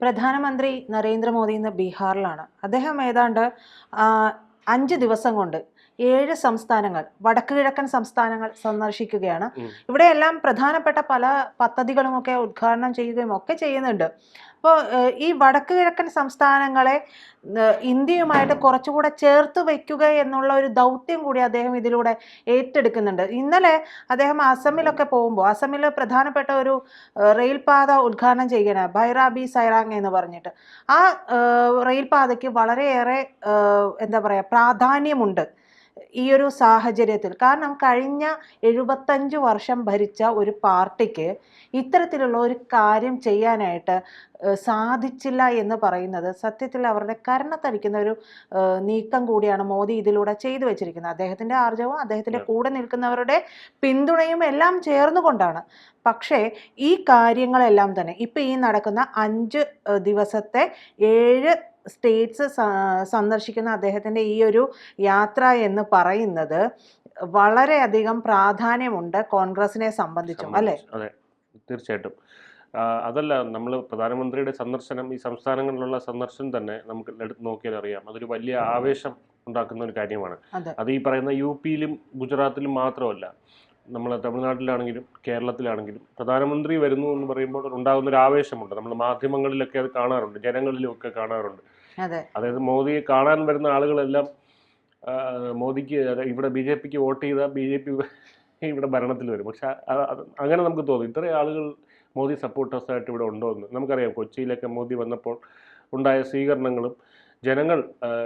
പ്രധാനമന്ത്രി നരേന്ദ്രമോദി ഇന്ന് ബീഹാറിലാണ്. അദ്ദേഹം ഏതാണ്ട് അഞ്ച് ദിവസം കൊണ്ട് ഏഴ് സംസ്ഥാനങ്ങൾ വടക്ക് കിഴക്കൻ സംസ്ഥാനങ്ങൾ സന്ദർശിക്കുകയാണ്. ഇവിടെയെല്ലാം പ്രധാനപ്പെട്ട പല പദ്ധതികളുമൊക്കെ ഉദ്ഘാടനം ചെയ്യുകയും ഒക്കെ ചെയ്യുന്നുണ്ട്. അപ്പോൾ ഈ വടക്ക് കിഴക്കൻ സംസ്ഥാനങ്ങളെ ഇന്ത്യയുമായിട്ട് കുറച്ചുകൂടെ ചേർത്ത് വയ്ക്കുക എന്നുള്ള ഒരു ദൗത്യം കൂടി അദ്ദേഹം ഇതിലൂടെ ഏറ്റെടുക്കുന്നുണ്ട്. ഇന്നലെ അദ്ദേഹം അസമിലൊക്കെ പോകുമ്പോൾ അസമിൽ പ്രധാനപ്പെട്ട ഒരു റെയിൽപാത ഉദ്ഘാടനം ചെയ്യുകയാണ് ബൈറാബി സൈറാങ് എന്ന് പറഞ്ഞിട്ട്. ആ റെയിൽപാതയ്ക്ക് വളരെയേറെ എന്താ പറയുക പ്രാധാന്യമുണ്ട്. ഈ ഒരു സാഹചര്യത്തിൽ കാരണം കഴിഞ്ഞ എഴുപത്തഞ്ച് വർഷം ഭരിച്ച ഒരു പാർട്ടിക്ക് ഇത്തരത്തിലുള്ള ഒരു കാര്യം ചെയ്യാനായിട്ട് സാധിച്ചില്ല എന്ന് പറയുന്നത് സത്യത്തിൽ അവരുടെ കരണത്തടിക്കുന്ന ഒരു നീക്കം കൂടിയാണ് മോദി ഇതിലൂടെ ചെയ്തു വെച്ചിരിക്കുന്നത്. അദ്ദേഹത്തിന്റെ ആർജവും അദ്ദേഹത്തിന്റെ കൂടെ നിൽക്കുന്നവരുടെ പിന്തുണയും എല്ലാം ചേർന്നുകൊണ്ടാണ് പക്ഷേ ഈ കാര്യങ്ങളെല്ലാം തന്നെ ഇപ്പം ഈ നടക്കുന്ന അഞ്ച് ദിവസത്തെ ഏഴ് സ്റ്റേറ്റ്സ് സന്ദർശിക്കുന്ന അദ്ദേഹത്തിന്റെ ഈ ഒരു യാത്ര എന്ന് പറയുന്നത് വളരെയധികം പ്രാധാന്യമുണ്ട് കോൺഗ്രസിനെ സംബന്ധിച്ചും അല്ലേ? അതെ തീർച്ചയായിട്ടും. അതല്ല നമ്മൾ പ്രധാനമന്ത്രിയുടെ സന്ദർശനം ഈ സംസ്ഥാനങ്ങളിലുള്ള സന്ദർശനം തന്നെ നമുക്ക് എടുത്ത് നോക്കിയാൽ അറിയാം. അതൊരു വലിയ ആവേശം ഉണ്ടാക്കുന്ന ഒരു കാര്യമാണ്. അത് ഈ പറയുന്ന യു പിയിലും ഗുജറാത്തിലും മാത്രമല്ല നമ്മൾ തമിഴ്നാട്ടിലാണെങ്കിലും കേരളത്തിലാണെങ്കിലും പ്രധാനമന്ത്രി വരുന്നു എന്ന് പറയുമ്പോൾ ഉണ്ടാകുന്ന ഒരു ആവേശമുണ്ട്. നമ്മൾ മാധ്യമങ്ങളിലൊക്കെ അത് കാണാറുണ്ട് ജനങ്ങളിലും ഒക്കെ കാണാറുണ്ട്. അതെ. അതായത് മോദിയെ കാണാൻ വരുന്ന ആളുകളെല്ലാം മോദിക്ക് ഇവിടെ ബി ജെ പിക്ക് വോട്ട് ചെയ്താൽ ബി ജെ പി ഇവിടെ ഭരണത്തിൽ വരും. പക്ഷെ അങ്ങനെ നമുക്ക് തോന്നും. ഇത്രയും ആളുകൾ മോദി സപ്പോർട്ടേഴ്സായിട്ട് ഇവിടെ ഉണ്ടോ എന്ന്. നമുക്കറിയാം കൊച്ചിയിലൊക്കെ മോദി വന്നപ്പോൾ ഉണ്ടായ സ്വീകരണങ്ങളും ജനങ്ങൾ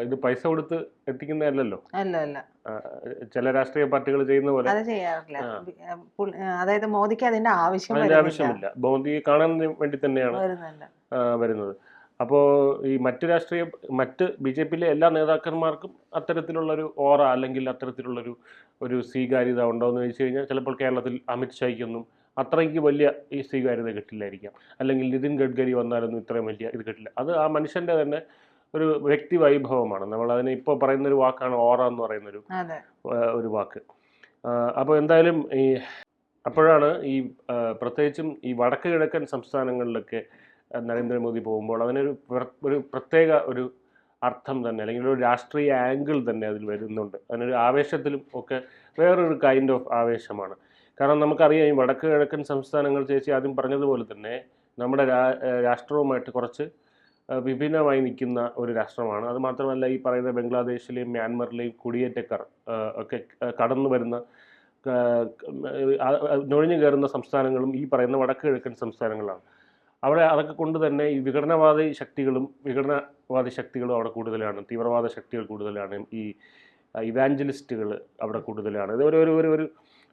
ഇത് പൈസ കൊടുത്ത് എത്തിക്കുന്നതല്ലല്ലോ. അല്ല അല്ല. ചില രാഷ്ട്രീയ പാർട്ടികൾ ചെയ്യുന്ന പോലെ. അത് ചെയ്യാറില്ല. അതായത് മോദിക്ക് അതിന്റെ ആവശ്യം അതിന്റെ. ആവശ്യമില്ല. മോദിയെ കാണാൻ വേണ്ടി തന്നെയാണ് വരുന്നത്. അപ്പോ ഈ മറ്റ് രാഷ്ട്രീയ മറ്റ് ബി ജെ പിയിലെ എല്ലാ നേതാക്കന്മാർക്കും അത്തരത്തിലുള്ളൊരു ഓറ അല്ലെങ്കിൽ അത്തരത്തിലുള്ളൊരു ഒരു സ്വീകാര്യത ഉണ്ടോ എന്ന് ചോദിച്ചു കഴിഞ്ഞാൽ ചിലപ്പോൾ കേരളത്തിൽ അമിത് ഷായ്ക്കൊന്നും അത്രയ്ക്ക് വലിയ ഈ സ്വീകാര്യത കിട്ടില്ലായിരിക്കാം. അല്ലെങ്കിൽ നിതിൻ ഗഡ്കരി വന്നാലൊന്നും ഇത്രയും വലിയ ഇത് കിട്ടില്ല. അത് ആ മനുഷ്യന്റെ തന്നെ ഒരു വ്യക്തി വൈഭവമാണ്. നമ്മൾ അതിന് ഇപ്പോൾ പറയുന്ന ഒരു വാക്കാണ് ഓറ എന്ന് പറയുന്നൊരു ഒരു വാക്ക്. അപ്പോൾ എന്തായാലും ഈ അപ്പോഴാണ് ഈ പ്രത്യേകിച്ചും ഈ വടക്ക് കിഴക്കൻ സംസ്ഥാനങ്ങളിലൊക്കെ നരേന്ദ്രമോദി പോകുമ്പോൾ അതിനൊരു ഒരു പ്രത്യേക ഒരു അർത്ഥം തന്നെ അല്ലെങ്കിൽ ഒരു രാഷ്ട്രീയ ആംഗിൾ തന്നെ അതിൽ വരുന്നുണ്ട്. അതിനൊരു ആവേശത്തിലും ഒക്കെ വേറൊരു കൈൻഡ് ഓഫ് ആവേശമാണ്. കാരണം നമുക്കറിയാം ഈ വടക്ക് കിഴക്കൻ സംസ്ഥാനങ്ങൾ ചേച്ചി ആദ്യം പറഞ്ഞതുപോലെ തന്നെ നമ്മുടെ രാ- രാഷ്ട്രവുമായിട്ട് കുറച്ച് വിഭിന്നമായി നിൽക്കുന്ന ഒരു രാഷ്ട്രമാണ്. അതുമാത്രമല്ല ഈ പറയുന്ന ബംഗ്ലാദേശിലെയും മ്യാൻമറിലെയും കുടിയേറ്റക്കാർ ഒക്കെ കടന്നു വരുന്ന നുഴഞ്ഞു കയറുന്ന സംസ്ഥാനങ്ങളും ഈ പറയുന്ന വടക്ക് കിഴക്കൻ സംസ്ഥാനങ്ങളാണ്. അവിടെ അതൊക്കെ കൊണ്ട് തന്നെ ഈ വിഘടനവാദി ശക്തികളും വിഘടനവാദി ശക്തികളും അവിടെ കൂടുതലാണ്. തീവ്രവാദ ശക്തികൾ കൂടുതലാണ്. ഈ ഇവാഞ്ചലിസ്റ്റുകൾ അവിടെ കൂടുതലാണ്. ഇത് ഒരു ഒരു ഒരു ഒരു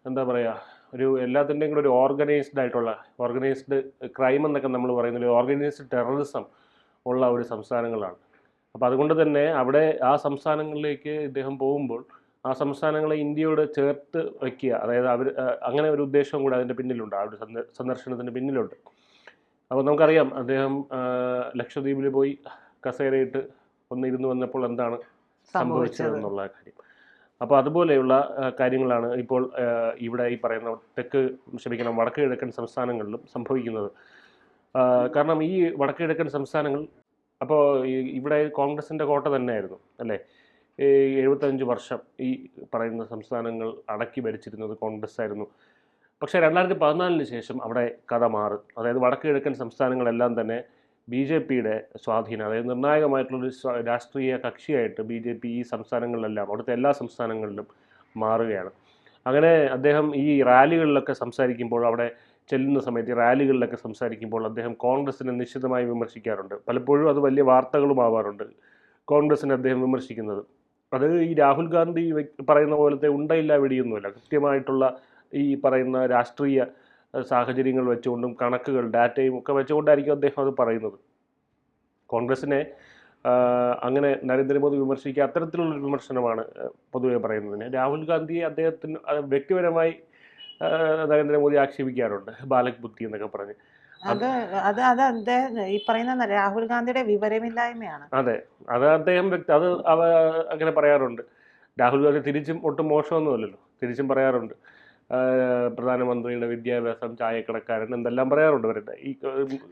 എന്താ പറയുക ഒരു എല്ലാത്തിന്റെയും കൂടെ ഒരു ഓർഗനൈസ്ഡ് ആയിട്ടുള്ള ഓർഗനൈസ്ഡ് ക്രൈം എന്നൊക്കെ നമ്മൾ പറയുന്നില്ല ഓർഗനൈസ്ഡ് ടെററിസം ഉള്ള ഒരു സംസ്ഥാനങ്ങളാണ്. അപ്പോൾ അതുകൊണ്ട് തന്നെ അവിടെ ആ സംസ്ഥാനങ്ങളിലേക്ക് ഇദ്ദേഹം പോകുമ്പോൾ ആ സംസ്ഥാനങ്ങളെ ഇന്ത്യയോട് ചേർത്ത് വയ്ക്കുക അതായത് അവർ അങ്ങനെ ഒരു ഉദ്ദേശവും കൂടെ അതിന്റെ പിന്നിലുണ്ട് ആ ഒരു സന്ദർശനത്തിന്റെ സന്ദർശനത്തിന് പിന്നിലുണ്ട്. അപ്പോൾ നമുക്കറിയാം അദ്ദേഹം ലക്ഷദ്വീപിൽ പോയി കസേരയിട്ട് ഒന്നിരുന്ന് വന്നപ്പോൾ എന്താണ് സംഭവിച്ചത് എന്നുള്ള കാര്യം. അപ്പോൾ അതുപോലെയുള്ള കാര്യങ്ങളാണ് ഇപ്പോൾ ഇവിടെ ഈ പറയുന്ന തെക്ക് ക്ഷമിക്കണം വടക്ക് കിഴക്കൻ സംസ്ഥാനങ്ങളിലും സംഭവിക്കുന്നത്. കാരണം ഈ വടക്കു കിഴക്കൻ സംസ്ഥാനങ്ങൾ അപ്പോൾ ഇവിടെ കോൺഗ്രസിന്റെ കോട്ട തന്നെയായിരുന്നു അല്ലേ? എഴുപത്തഞ്ച് വർഷം ഈ പറയുന്ന സംസ്ഥാനങ്ങൾ അടക്കി ഭരിച്ചിരുന്നത് കോൺഗ്രസ് ആയിരുന്നു പക്ഷേ രണ്ടായിരത്തി പതിനാലിന് ശേഷം അവിടെ കഥ മാറും. അതായത് വടക്കു കിഴക്കൻ സംസ്ഥാനങ്ങളെല്ലാം തന്നെ ബി ജെ പിയുടെ സ്വാധീനം അതായത് നിർണായകമായിട്ടുള്ളൊരു രാഷ്ട്രീയ കക്ഷിയായിട്ട് ബി ജെ പി ഈ സംസ്ഥാനങ്ങളിലെല്ലാം അവിടുത്തെ എല്ലാ സംസ്ഥാനങ്ങളിലും മാറുകയാണ്. അങ്ങനെ അദ്ദേഹം ഈ റാലികളിലൊക്കെ സംസാരിക്കുമ്പോൾ അവിടെ ചെല്ലുന്ന സമയത്ത് റാലികളിലൊക്കെ സംസാരിക്കുമ്പോൾ അദ്ദേഹം കോൺഗ്രസിനെ നിശ്ചിതമായി വിമർശിക്കാറുണ്ട്. പലപ്പോഴും അത് വലിയ വാർത്തകളുമാവാറുണ്ട് കോൺഗ്രസിനെ അദ്ദേഹം വിമർശിക്കുന്നത്. അത് ഈ രാഹുൽ ഗാന്ധി പറയുന്ന പോലത്തെ ഉണ്ടയില്ല വെടിയൊന്നുമില്ല. കൃത്യമായിട്ടുള്ള ഈ പറയുന്ന രാഷ്ട്രീയ സാഹചര്യങ്ങൾ വെച്ചുകൊണ്ടും കണക്കുകൾ ഡാറ്റയും ഒക്കെ വെച്ചുകൊണ്ടായിരിക്കും അദ്ദേഹം അത് പറയുന്നത്. കോൺഗ്രസിനെ അങ്ങനെ നരേന്ദ്രമോദി വിമർശിക്കുക അത്തരത്തിലുള്ളൊരു വിമർശനമാണ് പൊതുവെ പറയുന്നതിന്. രാഹുൽ ഗാന്ധിയെ അദ്ദേഹത്തിന് വ്യക്തിപരമായി നരേന്ദ്രമോദി ആക്ഷേപിക്കാറുണ്ട്. ബാലക് ബുദ്ധി എന്നൊക്കെ പറഞ്ഞ്. അത് അത് അത് അദ്ദേഹം ഈ പറയുന്ന രാഹുൽ ഗാന്ധിയുടെ വിവരമില്ലായ്മയാണ്. അതെ. അത് അദ്ദേഹം വ്യക്തി അത് അവ അങ്ങനെ പറയാറുണ്ട്. രാഹുൽ ഗാന്ധി തിരിച്ചും ഒട്ടും മോശമൊന്നുമല്ലല്ലോ. തിരിച്ചും പറയാറുണ്ട്. പ്രധാനമന്ത്രിയുടെ വിദ്യാഭ്യാസം ചായക്കടക്കാരൻ എന്തെല്ലാം പറയാറുണ്ട് അവരുടെ ഈ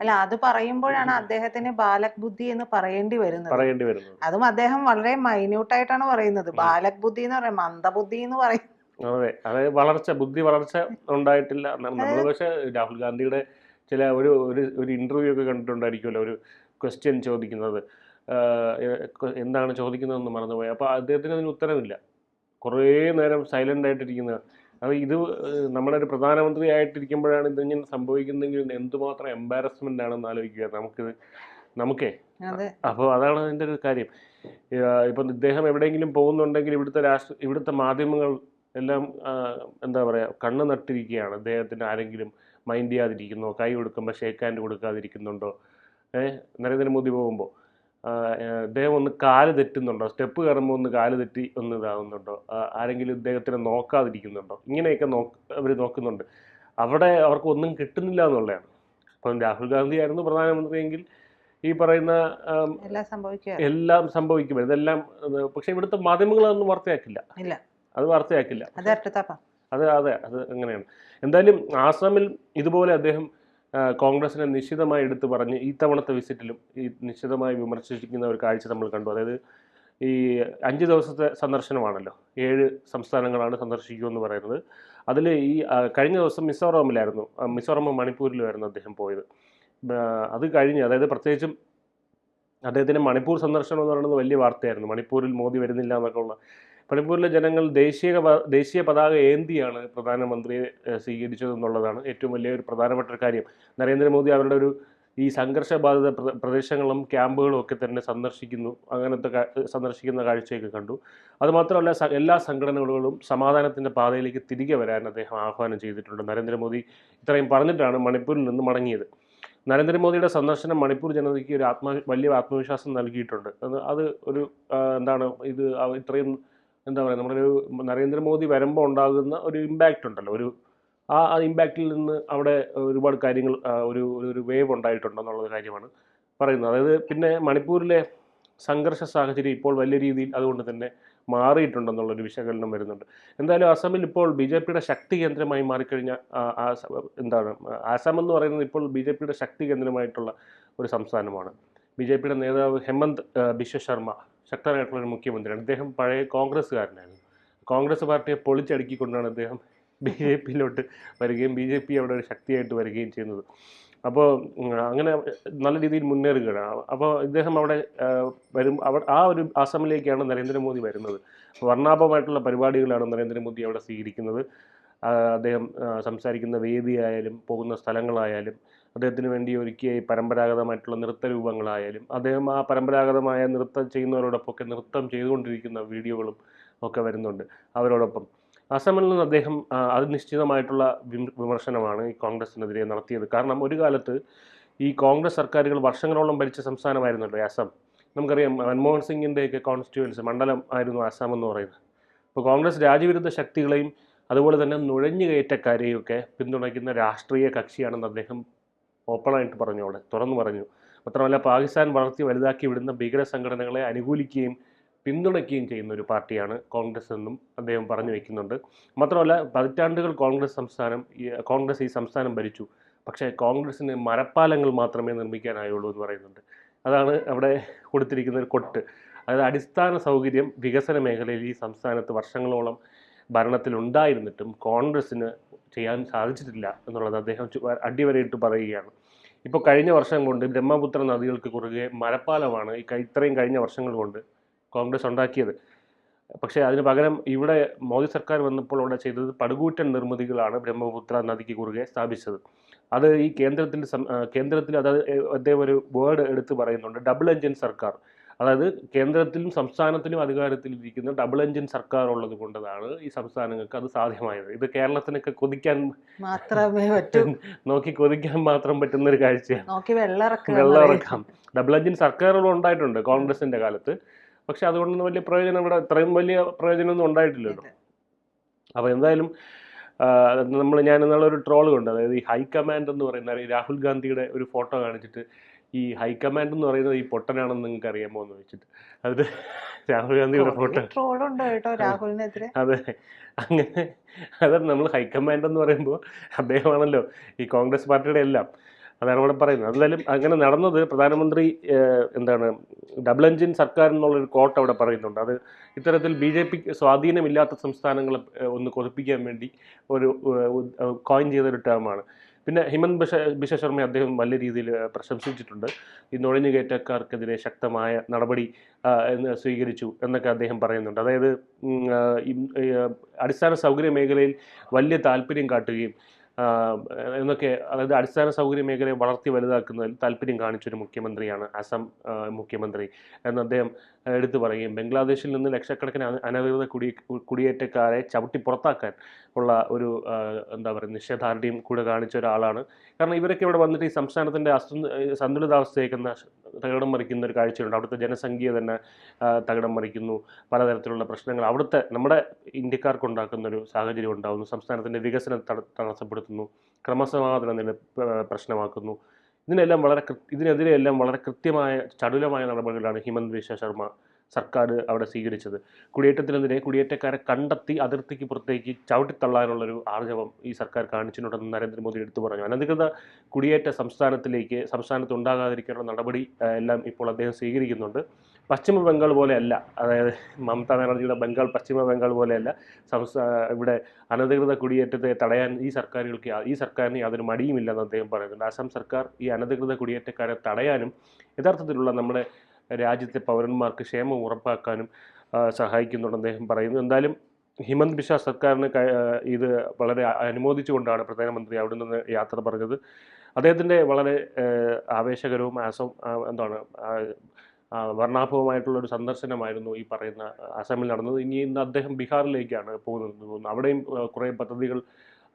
അല്ല അത് പറയുമ്പോഴാണ് അദ്ദേഹത്തിന് ബാലക് ബുദ്ധി എന്ന് പറയേണ്ടി വരുന്നത്. പറയേണ്ടി വരുന്നത്. അതും അദ്ദേഹം വളരെ മൈന്യൂട്ടായിട്ടാണ് പറയുന്നത്. ബാലക് ബുദ്ധി എന്ന് പറയുന്നത് മന്ദബുദ്ധി എന്ന് പറയും അതെ അതായത് വളർച്ച ബുദ്ധി വളർച്ച ഉണ്ടായിട്ടില്ല നമ്മൾ പക്ഷേ രാഹുൽ ഗാന്ധിയുടെ ചില ഒരു ഒരു ഒരു ഇന്റർവ്യൂ ഒക്കെ കണ്ടിട്ടുണ്ടായിരിക്കുമല്ലോ ഒരു ക്വസ്റ്റ്യൻ ചോദിക്കുന്നത്. എന്താണ് ചോദിക്കുന്നതെന്ന് മറന്നുപോയി. അപ്പോൾ അദ്ദേഹത്തിന് അതിന് ഉത്തരമില്ല. കുറേ നേരം സൈലന്റ് ആയിട്ടിരിക്കുന്നത് അപ്പോൾ ഇത് നമ്മുടെ ഒരു പ്രധാനമന്ത്രി ആയിട്ടിരിക്കുമ്പോഴാണ് ഇതിങ്ങനെ സംഭവിക്കുന്നതെങ്കിൽ എന്തുമാത്രം എംബാരസ്മെന്റ് ആണെന്ന് ആലോചിക്കുക. നമുക്കിത് നമുക്കേ. അതെ. അപ്പോൾ അതാണ് അതിന്റെ ഒരു കാര്യം. ഇപ്പം ഇദ്ദേഹം എവിടെയെങ്കിലും പോകുന്നുണ്ടെങ്കിൽ ഇവിടുത്തെ രാഷ്ട്ര ഇവിടുത്തെ മാധ്യമങ്ങൾ എല്ലാം എന്താ പറയുക കണ്ണ് നട്ടിരിക്കുകയാണ്. അദ്ദേഹത്തിന് ആരെങ്കിലും മൈൻഡ് ചെയ്യാതിരിക്കുന്നോ കൈ കൊടുക്കുമ്പോൾ ഷേക്ക് ഹാൻഡ് കൊടുക്കാതിരിക്കുന്നുണ്ടോ? ഏഹ് നരേന്ദ്രമോദി പോകുമ്പോൾ അദ്ദേഹം ഒന്ന് കാൽ തെറ്റുന്നുണ്ടോ? സ്റ്റെപ്പ് കയറുമ്പോൾ ഒന്ന് കാൽ തെറ്റി ഒന്ന് ഇതാവുന്നുണ്ടോ? ആരെങ്കിലും ഇദ്ദേഹത്തിനെ നോക്കാതിരിക്കുന്നുണ്ടോ? ഇങ്ങനെയൊക്കെ നോക്ക് അവർ നോക്കുന്നുണ്ട്. അവിടെ അവർക്ക് ഒന്നും കിട്ടുന്നില്ല എന്നുള്ളതാണ്. അപ്പം രാഹുൽ ഗാന്ധി ആയിരുന്നു പ്രധാനമന്ത്രിയെങ്കിൽ ഈ പറയുന്ന എല്ലാം സംഭവിക്കും ഇതെല്ലാം പക്ഷേ ഇവിടുത്തെ മാധ്യമങ്ങൾ അതൊന്നും വാർത്തയാക്കില്ല അത് വാർത്തയാക്കില്ല. അത് അത് അതെ അങ്ങനെയാണ്. എന്തായാലും ആസാമിൽ ഇതുപോലെ അദ്ദേഹം കോൺഗ്രസിനെ നിശ്ചിതമായി എടുത്തു പറഞ്ഞ് ഈ തവണത്തെ വിസിറ്റിലും ഈ നിശ്ചിതമായി വിമർശിക്കുന്ന ഒരു കാഴ്ച നമ്മൾ കണ്ടു. അതായത് ഈ അഞ്ച് ദിവസത്തെ സന്ദർശനമാണല്ലോ. ഏഴ് സംസ്ഥാനങ്ങളാണ് സന്ദർശിക്കുമെന്ന് പറയുന്നത്. അതിൽ ഈ കഴിഞ്ഞ ദിവസം മിസോറാമിലായിരുന്നു മിസോറാം മണിപ്പൂരിലുമായിരുന്നു അദ്ദേഹം പോയത്. അത് കഴിഞ്ഞ് അതായത് പ്രത്യേകിച്ചും അദ്ദേഹത്തിന്റെ മണിപ്പൂർ സന്ദർശനം എന്ന് പറയുന്നത് വലിയ വാർത്തയായിരുന്നു. മണിപ്പൂരിൽ മോദി വരുന്നില്ല എന്നൊക്കെ ഉള്ള മണിപ്പൂരിലെ ജനങ്ങൾ ദേശീയ ദേശീയ പതാക ഏന്തിയാണ് പ്രധാനമന്ത്രിയെ സ്വീകരിച്ചതെന്നുള്ളതാണ് ഏറ്റവും വലിയ ഒരു പ്രധാനപ്പെട്ട ഒരു കാര്യം. നരേന്ദ്രമോദി അവരുടെ ഒരു ഈ സംഘർഷബാധിത പ്ര- പ്രദേശങ്ങളും ക്യാമ്പുകളും ഒക്കെ തന്നെ സന്ദർശിക്കുന്നു. അങ്ങനത്തെ സന്ദർശിക്കുന്ന കാഴ്ചയൊക്കെ കണ്ടു. അതുമാത്രമല്ല എല്ലാ സംഘടനകളും സമാധാനത്തിന്റെ പാതയിലേക്ക് തിരികെ വരാൻ അദ്ദേഹം ആഹ്വാനം ചെയ്തിട്ടുണ്ട്. നരേന്ദ്രമോദി ഇത്രയും പറഞ്ഞിട്ടാണ് മണിപ്പൂരിൽ നിന്ന് മടങ്ങിയത്. നരേന്ദ്രമോദിയുടെ സന്ദർശനം മണിപ്പൂർ ജനതയ്ക്ക് ഒരു ആത്മ വലിയ ആത്മവിശ്വാസം നൽകിയിട്ടുണ്ട്. അത് ഒരു എന്താണ് ഇത് ഇത്രയും എന്താ പറയുക നമ്മുടെ ഒരു നരേന്ദ്രമോദി വരുമ്പോൾ ഉണ്ടാകുന്ന ഒരു ഇമ്പാക്റ്റ് ഉണ്ടല്ലോ. ഒരു ആ ആ ഇമ്പാക്റ്റിൽ നിന്ന് അവിടെ ഒരുപാട് കാര്യങ്ങൾ ഒരു ഒരു- വേവ് ഉണ്ടായിട്ടുണ്ടെന്നുള്ള കാര്യമാണ് പറയുന്നത്. അതായത് പിന്നെ മണിപ്പൂരിലെ സംഘർഷ സാഹചര്യം ഇപ്പോൾ വലിയ രീതിയിൽ അതുകൊണ്ട് തന്നെ മാറിയിട്ടുണ്ടെന്നുള്ളൊരു വിശകലനം വരുന്നുണ്ട്. എന്തായാലും അസമിൽ ഇപ്പോൾ ബി ജെ പിയുടെ ശക്തി കേന്ദ്രമായി മാറിക്കഴിഞ്ഞ എന്താണ് അസം എന്ന് പറയുന്നത് ഇപ്പോൾ ബി ജെ പിയുടെ ശക്തി കേന്ദ്രമായിട്ടുള്ള ഒരു സംസ്ഥാനമാണ്. ബി ജെ പിയുടെ നേതാവ് ഹെമന്ത് ബിശ്വ ശർമ്മ ശക്തനായിട്ടുള്ള ഒരു മുഖ്യമന്ത്രിയാണ്. അദ്ദേഹം പഴയ കോൺഗ്രസ്സുകാരനായിരുന്നു. കോൺഗ്രസ് പാർട്ടിയെ പൊളിച്ചടുക്കിക്കൊണ്ടാണ് അദ്ദേഹം ബി ജെ പിയിലോട്ട് വരികയും ബി ജെ പി അവിടെ ഒരു ശക്തിയായിട്ട് വരികയും ചെയ്യുന്നത്. അപ്പോൾ അങ്ങനെ നല്ല രീതിയിൽ മുന്നേറുകയാണ്. അപ്പോൾ ഇദ്ദേഹം അവിടെ വരും അവ ആ ഒരു അസമിലേക്കാണ് നരേന്ദ്രമോദി വരുന്നത്. വർണാഭമായിട്ടുള്ള പരിപാടികളാണ് നരേന്ദ്രമോദി അവിടെ സ്വീകരിക്കുന്നത്. അദ്ദേഹം സംസാരിക്കുന്ന വേദിയായാലും പോകുന്ന സ്ഥലങ്ങളായാലും അദ്ദേഹത്തിന് വേണ്ടി ഒരുക്കിയ ഈ പരമ്പരാഗതമായിട്ടുള്ള നൃത്തരൂപങ്ങളായാലും അദ്ദേഹം ആ പരമ്പരാഗതമായ നൃത്തം ചെയ്യുന്നവരോടൊപ്പമൊക്കെ നൃത്തം ചെയ്തുകൊണ്ടിരിക്കുന്ന വീഡിയോകളും ഒക്കെ വരുന്നുണ്ട് അവരോടൊപ്പം. അസമിൽ നിന്ന് അദ്ദേഹം അത് നിശ്ചിതമായിട്ടുള്ള വിമർശനമാണ് ഈ കോൺഗ്രസിനെതിരെ നടത്തിയത്. കാരണം ഒരു കാലത്ത് ഈ കോൺഗ്രസ് സർക്കാരുകൾ വർഷങ്ങളോളം ഭരിച്ച സംസ്ഥാനമായിരുന്നല്ലോ അസം. നമുക്കറിയാം മൻമോഹൻ സിംഗിന്റെയൊക്കെ കോൺസ്റ്റിറ്റ്യുവൻസി മണ്ഡലം ആയിരുന്നു അസം എന്ന് പറയുന്നത്. അപ്പോൾ കോൺഗ്രസ് രാജ്യവിരുദ്ധ ശക്തികളെയും അതുപോലെ തന്നെ നുഴഞ്ഞുകയറ്റക്കാരെയൊക്കെ പിന്തുണയ്ക്കുന്ന രാഷ്ട്രീയ കക്ഷിയാണെന്ന് അദ്ദേഹം ഓപ്പണായിട്ട് പറഞ്ഞു അവിടെ തുറന്നു പറഞ്ഞു. മാത്രമല്ല പാകിസ്ഥാൻ വളർത്തി വലുതാക്കി വിടുന്ന ഭീകര സംഘടനകളെ അനുകൂലിക്കുകയും പിന്തുണയ്ക്കുകയും ചെയ്യുന്ന ഒരു പാർട്ടിയാണ് കോൺഗ്രസ് എന്നും അദ്ദേഹം പറഞ്ഞു വയ്ക്കുന്നുണ്ട് മാത്രമല്ല പതിറ്റാണ്ടുകൾ കോൺഗ്രസ് സംസ്ഥാനം കോൺഗ്രസ് ഈ സംസ്ഥാനം ഭരിച്ചു. പക്ഷേ കോൺഗ്രസ്സിന് മരപ്പാലങ്ങൾ മാത്രമേ നിർമ്മിക്കാനായുള്ളൂ എന്ന് പറയുന്നുണ്ട്. അതാണ് അവിടെ കൊടുത്തിരിക്കുന്ന ഒരു കൊട്ട്. അതായത് അടിസ്ഥാന സൗകര്യം വികസന മേഖലയിൽ ഈ സംസ്ഥാനത്ത് വർഷങ്ങളോളം ഭരണത്തിലുണ്ടായിരുന്നിട്ടും കോൺഗ്രസ്സിന് ചെയ്യാൻ സാധിച്ചിട്ടില്ല എന്നുള്ളത് അദ്ദേഹം അടിവരയിട്ട് പറയുകയാണ്. ഇപ്പോൾ കഴിഞ്ഞ വർഷം കൊണ്ട് ബ്രഹ്മപുത്ര നദികൾക്ക് കുറുകെ മരപ്പാലമാണ് ഈ ഇത്രയും കഴിഞ്ഞ വർഷങ്ങൾ കൊണ്ട് കോൺഗ്രസ് ഉണ്ടാക്കിയത്. പക്ഷേ അതിന് പകരം ഇവിടെ മോദി സർക്കാർ വന്നപ്പോൾ അവിടെ ചെയ്തത് പടുകൂറ്റൻ നിർമ്മിതികളാണ് ബ്രഹ്മപുത്ര നദിക്ക് കുറുകെ സ്ഥാപിച്ചത്. അത് ഈ കേന്ദ്രത്തിൽ കേന്ദ്രത്തിൽ അതായത് അദ്ദേഹം ഒരു വേർഡ് എടുത്ത് പറയുന്നുണ്ട്. ഡബിൾ എഞ്ചിൻ സർക്കാർ. അതായത് കേന്ദ്രത്തിലും സംസ്ഥാനത്തിലും അധികാരത്തിലിരിക്കുന്ന ഡബിൾ എഞ്ചിൻ സർക്കാർ ഉള്ളത് കൊണ്ടതാണ് ഈ സംസ്ഥാനങ്ങൾക്ക് അത് സാധ്യമായത്. ഇത് കേരളത്തിനൊക്കെ കൊതിക്കാൻ മാത്രമേ പറ്റും. നോക്കി കൊതിക്കാൻ മാത്രം പറ്റുന്ന ഒരു കാഴ്ചയാണ്. നോക്കി വെള്ളം വെള്ളം ഇറക്കാം. ഡബിൾ എഞ്ചിൻ സർക്കാരുകൾ ഉണ്ടായിട്ടുണ്ട് കോൺഗ്രസിന്റെ കാലത്ത്. പക്ഷെ അതുകൊണ്ടൊന്നും വലിയ പ്രയോജനം ഇവിടെ ഇത്രയും വലിയ പ്രയോജനമൊന്നും ഉണ്ടായിട്ടില്ലല്ലോ. അപ്പോൾ എന്തായാലും നമ്മൾ ഞാൻ എന്നുള്ള ഒരു ട്രോൾ കണ്ടു അതായത് ഈ ഹൈക്കമാൻഡ് എന്ന് പറയുന്ന രാഹുൽ ഗാന്ധിയുടെ ഒരു ഫോട്ടോ കാണിച്ചിട്ട് ഈ ഹൈക്കമാൻഡ് എന്ന് പറയുന്നത് ഈ പൊട്ടനാണെന്ന് നിങ്ങൾക്ക് അറിയാമോ എന്ന് വെച്ചിട്ട്. അത് രാഹുൽ ഗാന്ധിയുടെ ഫോട്ടോ. ട്രോളുണ്ട് കേട്ടോ രാഹുലിനെതിരെ? അതെ. അങ്ങനെ അതാണ് നമ്മൾ ഹൈക്കമാൻഡ് എന്ന് പറയുമ്പോൾ അദ്ദേഹമാണല്ലോ ഈ കോൺഗ്രസ് പാർട്ടിയുടെ എല്ലാം. അതാണ് ഇവിടെ പറയുന്നത്. എന്തായാലും അങ്ങനെ നടന്നത് പ്രധാനമന്ത്രി എന്താണ് ഡബിൾ എഞ്ചിൻ സർക്കാർ എന്നുള്ളൊരു കോട്ട് അവിടെ പറയുന്നുണ്ട്. അത് ഇത്തരത്തിൽ ബി ജെ പിക്ക് സ്വാധീനമില്ലാത്ത സംസ്ഥാനങ്ങളെ ഒന്ന് കൊതിപ്പിക്കാൻ വേണ്ടി ഒരു കോയിൻ ചെയ്തൊരു ടേമാണ് പിന്നെ ഹിമന്ത് ബിശ ബിശ്വ ശർമ്മ അദ്ദേഹം വലിയ രീതിയിൽ പ്രശംസിച്ചിട്ടുണ്ട്. ഈ നുഴഞ്ഞുകയറ്റക്കാർക്കെതിരെ ശക്തമായ നടപടി സ്വീകരിച്ചു എന്നൊക്കെ അദ്ദേഹം പറയുന്നുണ്ട്. അതായത് അടിസ്ഥാന സൗകര്യ മേഖലയിൽ വലിയ താല്പര്യം കാട്ടുകയും എന്നൊക്കെ അതായത് അടിസ്ഥാന സൗകര്യ മേഖലയെ വളർത്തി വലുതാക്കുന്നതിൽ താല്പര്യം കാണിച്ചൊരു മുഖ്യമന്ത്രിയാണ് അസം മുഖ്യമന്ത്രി. എന്ന് അദ്ദേഹം എടുത്തു പറയുകയും ബംഗ്ലാദേശിൽ നിന്ന് ലക്ഷക്കണക്കിന് അന- അനധികൃത കുടി കുടിയേറ്റക്കാരെ ചവിട്ടി പുറത്താക്കാൻ ഉള്ള ഒരു എന്താ പറയുക നിശ്ചയദാർഢ്യം കൂടെ കാണിച്ച ഒരാളാണ്. കാരണം ഇവരൊക്കെ ഇവിടെ വന്നിട്ട് ഈ സംസ്ഥാനത്തിന്റെ സന്തുലിതാവസ്ഥയൊക്കെ തകിടം മറിക്കുന്ന ഒരു കാഴ്ചയുണ്ട്. അവിടുത്തെ ജനസംഖ്യ തന്നെ തകടം മറിക്കുന്നു. പലതരത്തിലുള്ള പ്രശ്നങ്ങൾ. അവിടുത്തെ നമ്മുടെ ഇന്ത്യക്കാർക്ക് ഉണ്ടാക്കുന്ന ഒരു സാഹചര്യം ഉണ്ടാകുന്നു സംസ്ഥാനത്തിന്റെ വികസനം തട- തടസ്സപ്പെടുത്തുന്നു ക്രമസമാധാനം നില പ്രശ്നമാക്കുന്നു. ഇതിനെല്ലാം വളരെ ഇതിനെതിരെയെല്ലാം വളരെ കൃത്യമായ ചടുലമായ നടപടികളാണ് ഹിമന്ത് ബിശ്വ ശർമ്മ സർക്കാർ അവിടെ സ്വീകരിച്ചത്. കുടിയേറ്റത്തിനെതിരെ കുടിയേറ്റക്കാരെ കണ്ടെത്തി അതിർത്തിക്ക് പുറത്തേക്ക് ചവിട്ടിത്തള്ളാനുള്ളൊരു ആർജവം ഈ സർക്കാർ കാണിച്ചിട്ടുണ്ടെന്ന് നരേന്ദ്രമോദി എടുത്തു പറഞ്ഞു. അനധികൃത കുടിയേറ്റ സംസ്ഥാനത്തിലേക്ക് സംസ്ഥാനത്ത് ഉണ്ടാകാതിരിക്കാനുള്ള നടപടി എല്ലാം ഇപ്പോൾ അദ്ദേഹം സ്വീകരിക്കുന്നുണ്ട്. പശ്ചിമ ബംഗാൾ പോലെയല്ല. അതായത് മമതാ ബാനർജിയുടെ ബംഗാൾ പശ്ചിമ ബംഗാൾ പോലെയല്ല. സംസ്ഥാന ഇവിടെ അനധികൃത കുടിയേറ്റത്തെ തടയാൻ ഈ സർക്കാരുകൾക്ക് ഈ സർക്കാരിന് യാതൊരു മടിയുമില്ലെന്ന് അദ്ദേഹം പറയുന്നുണ്ട്. അസം സർക്കാർ ഈ അനധികൃത കുടിയേറ്റക്കാരെ തടയാനും യഥാർത്ഥത്തിലുള്ള നമ്മുടെ രാജ്യത്തെ പൗരന്മാർക്ക് ക്ഷേമം ഉറപ്പാക്കാനും സഹായിക്കുന്നുണ്ട് അദ്ദേഹം പറയുന്നു. എന്തായാലും ഹിമന്ത് ബിശ്വ സർക്കാരിന് ഇത് വളരെ അനുമോദിച്ചുകൊണ്ടാണ് പ്രധാനമന്ത്രി അവിടെ നിന്ന് യാത്ര പറഞ്ഞത്. അദ്ദേഹത്തിന്റെ വളരെ ആവേശകരവും ആസം എന്താണ് വർണാഭവുമായിട്ടുള്ള ഒരു സന്ദർശനമായിരുന്നു ഈ പറയുന്ന അസമിൽ നടന്നത്. ഇനി ഇന്ന് അദ്ദേഹം ബീഹാറിലേക്കാണ് പോകുന്നത്. അവിടെയും കുറേ പദ്ധതികൾ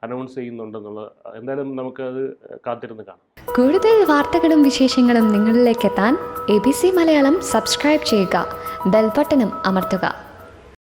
അനൗൺസ് ചെയ്യുന്നുണ്ടെന്നുള്ളത് എന്തായാലും അത് കാത്തിരുന്ന് കാണാം. കൂടുതൽ വാർത്തകളും വിശേഷങ്ങളും നിങ്ങളിലേക്ക് എത്താൻ A B C Malayalam subscribe ചെയ്യുക. ബെൽബട്ടനും അമർത്തുക.